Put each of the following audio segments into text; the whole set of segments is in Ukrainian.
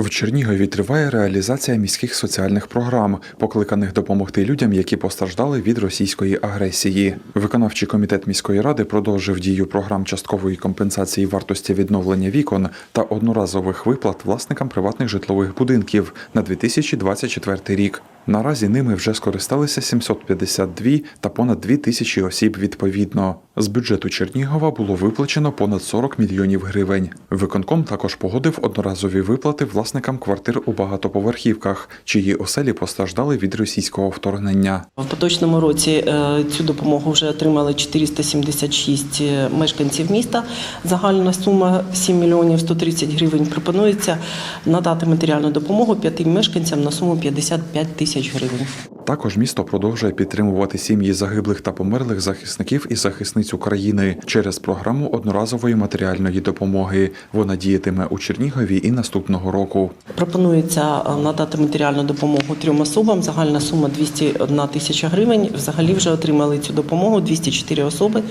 В Чернігові триває реалізація міських соціальних програм, покликаних допомогти людям, які постраждали від російської агресії. Виконавчий комітет міської ради продовжив дію програм часткової компенсації вартості відновлення вікон та одноразових виплат власникам приватних житлових будинків на 2024 рік. Наразі ними вже скористалися 752 та понад 2 тисячі осіб відповідно. З бюджету Чернігова було виплачено понад 40 мільйонів гривень. Виконком також погодив одноразові виплати власникам квартир у багатоповерхівках, чиї оселі постраждали від російського вторгнення. В поточному році е, цю допомогу вже отримали 476 мешканців міста. Загальна сума 7 мільйонів 130 гривень. Пропонується надати матеріальну допомогу п'яти мешканцям на суму 55 тисяч гривень. Також місто продовжує підтримувати сім'ї загиблих та померлих захисників і захисниць України через програму одноразової матеріальної допомоги. Вона діятиме у Чернігові і наступного року. Пропонується е, надати матеріальну допомогу трьом особам. Загальна сума 201 тисяча гривень. Взагалі вже отримали цю допомогу 204 особи.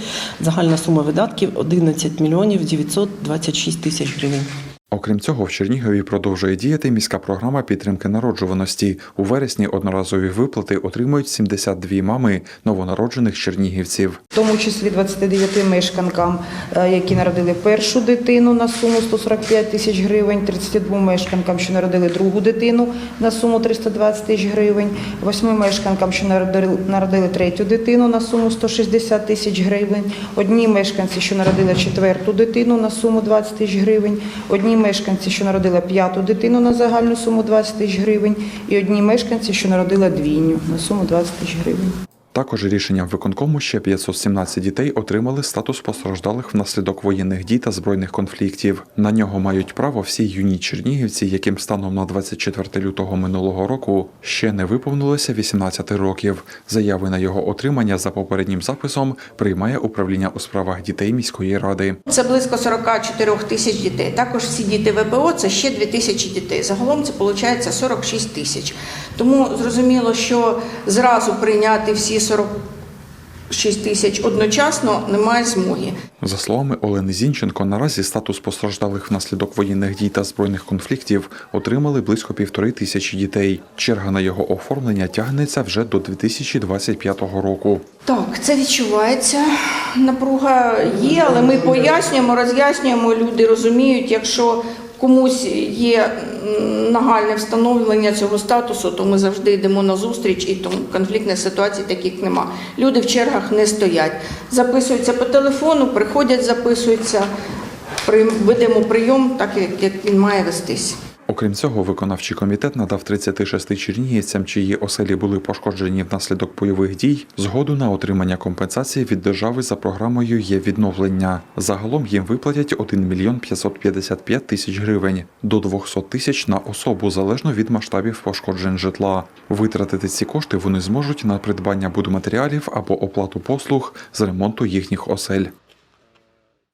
Загальна сума видатків 11 мільйонів 926 тисяч гривень. Окрім цього, в Чернігові продовжує діяти міська програма підтримки народжуваності. У вересні одноразові виплати отримують 72 мами новонароджених чернігівців. в тому числі 29 мешканкам, е, які народили першу дитину на суму 145 тисяч гривень, 32 мешканкам, що народили другу дитину на суму 320 тисяч гривень, 8 мешканкам, що народили, народили третю дитину на суму 160 тисяч гривень, одній мешканці, що народила четверту дитину на суму 20 тисяч гривень, одній мешканці, що народила п'яту дитину на загальну суму 20 тисяч гривень, і одній мешканці, що народила двійню на суму 20 тисяч гривень. Також рішенням виконкому ще 517 дітей отримали статус постраждалих внаслідок воєнних дій та збройних конфліктів. На нього мають право всі юні чернігівці, яким станом на 24 лютого минулого року ще не виповнилося 18 років. Заяви на його отримання за попереднім записом приймає управління у справах дітей міської ради. Це близько 44 тисяч дітей. Також всі діти ВПО це ще 2 тисячі дітей. Загалом це виходить 46 тисяч. Тому зрозуміло, що зразу прийняти всі 46 тисяч одночасно немає змоги. За словами Олени Зінченко, наразі статус постраждалих внаслідок воєнних дій та збройних конфліктів отримали близько півтори тисячі дітей. Черга на його оформлення тягнеться вже до 2025 року. Так, це відчувається. Напруга є, але ми пояснюємо, роз'яснюємо. Люди розуміють, якщо комусь є нагальне встановлення цього статусу, то ми завжди йдемо на зустріч, і тому конфліктних ситуацій таких нема. Люди в чергах не стоять. Записуються по телефону, приходять, записуються. Ведемо прийом, так як він має вестись. Окрім цього, виконавчий комітет надав 36 чернігівцям, чиї оселі були пошкоджені внаслідок бойових дій, згоду на отримання компенсації від держави за програмою є відновлення. Загалом їм виплатять 1 мільйон 555 тисяч гривень до 200 тисяч на особу залежно від масштабів пошкоджень житла. Витратити ці кошти вони зможуть на придбання будматеріалів або оплату послуг з ремонту їхніх осель.